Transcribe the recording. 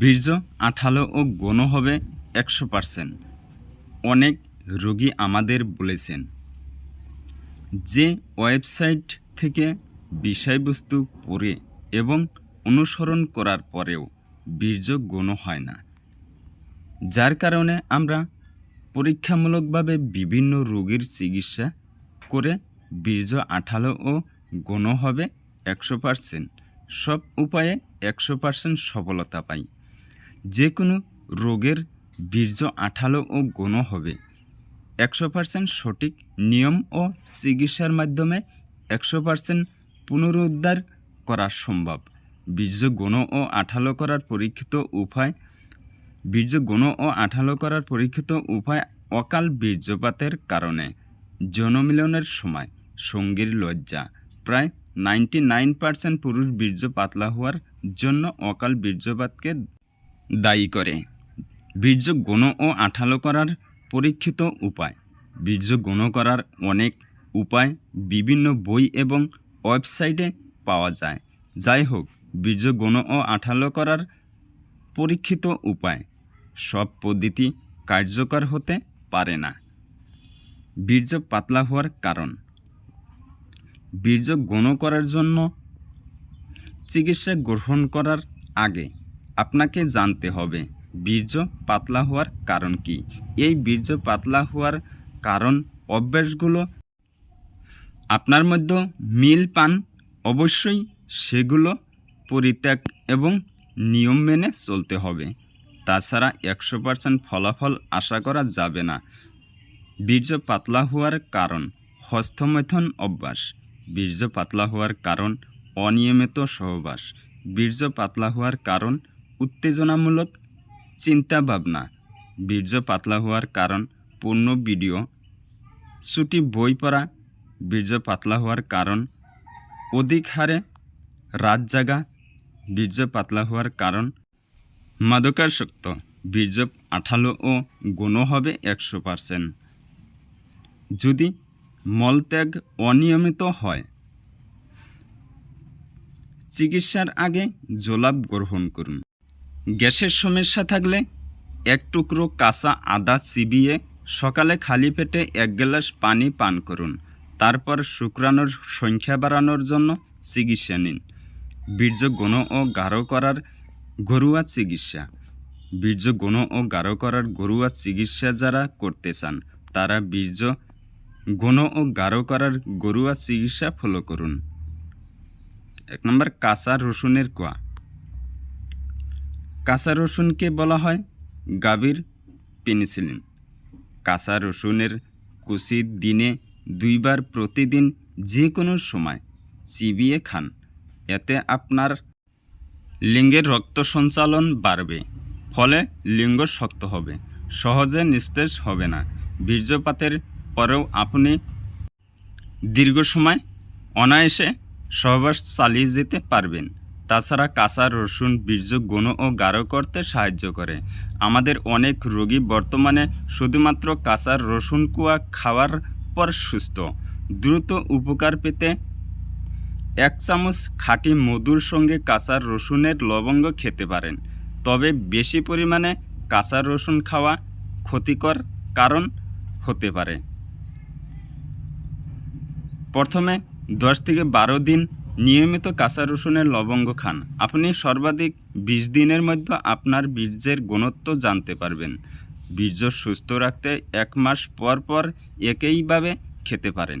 বীর্য, আঠালো ও ঘন হবে একশো পারসেন্ট। অনেক রোগী আমাদের বলেছেন। যে ওয়েবসাইট থেকে বিষয়বস্তু পড়ে এবং অনুসরণ করার পরেও বীর্য গণ হয় না, যার কারণে আমরা পরীক্ষামূলকভাবে বিভিন্ন রোগীর চিকিৎসা করে বীর্য, আঠালো ও গণ হবে একশো পারসেন্ট। সব উপায়ে একশো পারসেন্ট সফলতা পাই। যে কোনো রোগের বীর্য আঠালো ও গণ হবে। একশো পার্সেন্ট সঠিক নিয়ম ও চিকিৎসার মাধ্যমে একশো পার্সেন্ট পুনরুদ্ধার করা সম্ভব। বীর্য গণ ও আঠালো করার পরীক্ষিত উপায় বীর্য গণ ও আঠালো করার পরীক্ষিত উপায় অকাল বীর্যপাতের কারণে। যৌনমিলনের সময় সঙ্গীর লজ্জা। প্রায় নাইনটি নাইন পার্সেন্ট পুরুষ বীর্য পাতলা হওয়ার জন্য অকাল বীর্যপাতকে দায়ী করে। বীর্য গণ ও আঠালো করার পরীক্ষিত উপায়। বীর্য গণ করার অনেক উপায় বিভিন্ন বই এবং ওয়েবসাইটে পাওয়া যায়। যাই হোক, বীর্য গণ ও আঠালো করার পরীক্ষিত উপায়। সব পদ্ধতি কার্যকর হতে পারে না। বীর্য পাতলা হওয়ার কারণ। বীর্য গণ করার জন্য চিকিৎসা গ্রহণ করার আগে আপনাকে জানতে হবে, বীর্য পাতলা হওয়ার কারণ কি? এই বীর্য পাতলা হওয়ার কারণ অভ্যাসগুলো আপনার মধ্যে মিল পান, অবশ্যই সেগুলো পরিত্যাগ এবং নিয়ম মেনে চলতে হবে। তাছাড়া একশো পার্সেন্ট ফলাফল আশা করা যাবে না। বীর্য পাতলা হওয়ার কারণ হস্তমৈথন অভ্যাস। বীর্য পাতলা হওয়ার কারণ অনিয়মিত সহবাস। বীর্য পাতলা হওয়ার কারণ উত্তেজনামূলক চিন্তা ভাবনা বীর্য পাতলা হওয়ার কারণ পূর্ণ ভিডিও ছুটি বই পড়া বীর্য পাতলা হওয়ার কারণ অধিক হারে রাত জাগা বীর্য পাতলা হওয়ার কারণ মাদকাসক্ত বীর্য আঠালো ও গণ হবে একশো পারসেন্ট যদি মলত্যাগ অনিয়মিত হয় চিকিৎসার আগে জোলাপ গ্রহণ করুন গ্যাসের সমস্যা থাকলে এক টুকরো কাঁচা আদা চিবিয়ে সকালে খালি পেটে এক গ্লাস পানি পান করুন। তারপর শুক্রাণুর সংখ্যা বাড়ানোর জন্য চিকিৎসা নিন। বীর্য গণ ও গাঢ় করার ঘরোয়া চিকিৎসা। বীর্য গণ ও গাঢ় করার ঘরোয়া চিকিৎসা যারা করতে চান, তারা বীর্য গণ ও গাঢ় করার ঘরোয়া চিকিৎসা ফলো করুন। এক নম্বর, কাঁচা রসুনের কোয়া। কাঁচা রসুনকে বলা হয় গাভীর পেনিসিলিন। কাঁচা রসুনের কুচি দিনে দুইবার প্রতিদিন যে কোনো সময় চিবিয়ে খান। এতে আপনার লিঙ্গের রক্ত সঞ্চালন বাড়বে, ফলে লিঙ্গ শক্ত হবে, সহজে নিস্তেজ হবে না। বীর্যপাতের পরেও আপনি দীর্ঘ সময় অনায়াসে সহবাস চালিয়ে যেতে পারবেন। তাছাড়া কাঁচা রসুন বীর্য গুণ ও গাঢ় করতে সাহায্য করে। আমাদের অনেক রোগী বর্তমানে শুধুমাত্র কাঁচা রসুন কুয়া খাওয়ার পর সুস্থ। দ্রুত উপকার পেতে এক চামচ খাঁটি মধুর সঙ্গে কাঁচা রসুনের লবঙ্গ খেতে পারেন। তবে বেশি পরিমাণে কাঁচা রসুন খাওয়া ক্ষতিকর কারণ হতে পারে। প্রথমে দশ থেকে বারো দিন নিয়মিত কাঁচা রসুনের লবঙ্গ খান। আপনি সর্বাধিক বিশ দিনের মধ্যে আপনার বীর্যের গুণত্ব জানতে পারবেন। বীর্য সুস্থ রাখতে এক মাস পর পর একইভাবে খেতে পারেন।